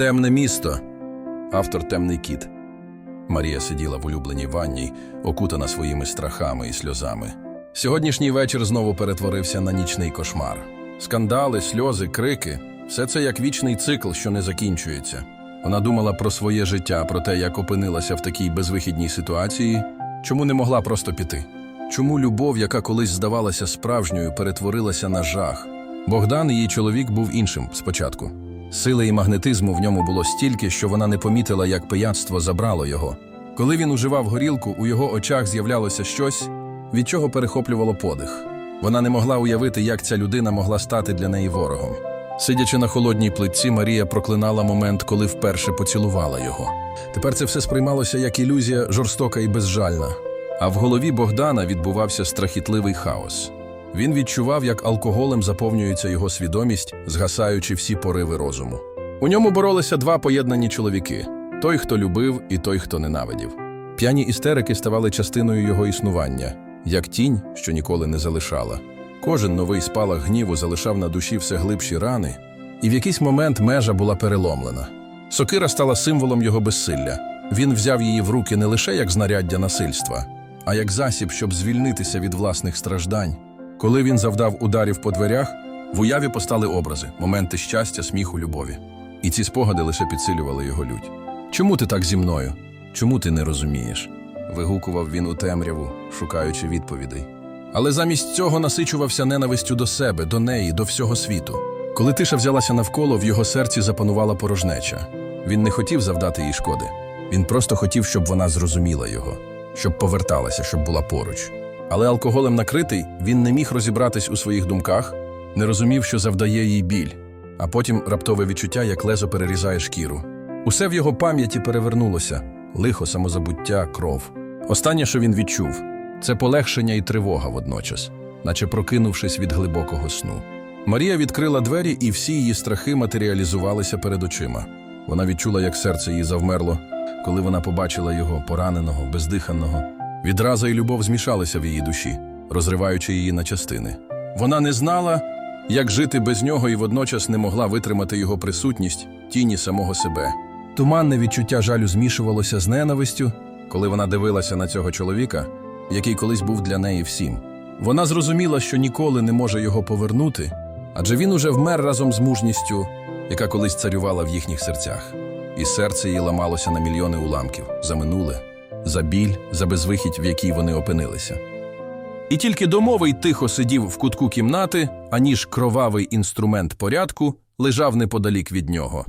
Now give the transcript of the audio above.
Темне місто. Автор Темний кіт. Марія сиділа в улюбленій ванній, окутана своїми страхами і сльозами. Сьогоднішній вечір знову перетворився на нічний кошмар. Скандали, сльози, крики все це як вічний цикл, що не закінчується. Вона думала про своє життя, про те, як опинилася в такій безвихідній ситуації, чому не могла просто піти. Чому любов, яка колись здавалася справжньою, перетворилася на жах? Богдан, її чоловік, був іншим спочатку. Сили і магнетизму в ньому було стільки, що вона не помітила, як пияцтво забрало його. Коли він уживав горілку, у його очах з'являлося щось, від чого перехоплювало подих. Вона не могла уявити, як ця людина могла стати для неї ворогом. Сидячи на холодній плитці, Марія проклинала момент, коли вперше поцілувала його. Тепер це все сприймалося як ілюзія жорстока і безжальна. А в голові Богдана відбувався страхітливий хаос. Він відчував, як алкоголем заповнюється його свідомість, згасаючи всі пориви розуму. У ньому боролися два поєднані чоловіки: той, хто любив, і той, хто ненавидів. П'яні істерики ставали частиною його існування, як тінь, що ніколи не залишала. Кожен новий спалах гніву залишав на душі все глибші рани, і в якийсь момент межа була переломлена. Сокира стала символом його безсилля. Він взяв її в руки не лише як знаряддя насильства, а як засіб, щоб звільнитися від власних страждань. Коли він завдав ударів по дверях, в уяві постали образи, моменти щастя, сміху, любові. І ці спогади лише підсилювали його лють. Чому ти так зі мною? Чому ти не розумієш? вигукував він у темряву, шукаючи відповідей. Але замість цього насичувався ненавистю до себе, до неї, до всього світу. Коли тиша взялася навколо, в його серці запанувала порожнеча. Він не хотів завдати їй шкоди. Він просто хотів, щоб вона зрозуміла його, щоб поверталася, щоб була поруч. Але алкоголем накритий, він не міг розібратись у своїх думках, не розумів, що завдає їй біль, а потім раптове відчуття, як лезо перерізає шкіру. Усе в його пам'яті перевернулося лихо, самозабуття, кров. Останнє, що він відчув, це полегшення і тривога водночас, наче прокинувшись від глибокого сну. Марія відкрила двері, і всі її страхи матеріалізувалися перед очима. Вона відчула, як серце її завмерло, коли вона побачила його пораненого, бездиханного. Відраза і любов змішалися в її душі, розриваючи її на частини. Вона не знала, як жити без нього, і водночас не могла витримати його присутність тіні самого себе. Туманне відчуття жалю змішувалося з ненавистю, коли вона дивилася на цього чоловіка, який колись був для неї всім. Вона зрозуміла, що ніколи не може його повернути, адже він уже вмер разом з мужністю, яка колись царювала в їхніх серцях. І серце її ламалося на мільйони уламків за минуле, за біль, за безвихідь, в якій вони опинилися. І тільки домовий тихо сидів в кутку кімнати, аніж кровавий інструмент порядку лежав неподалік від нього.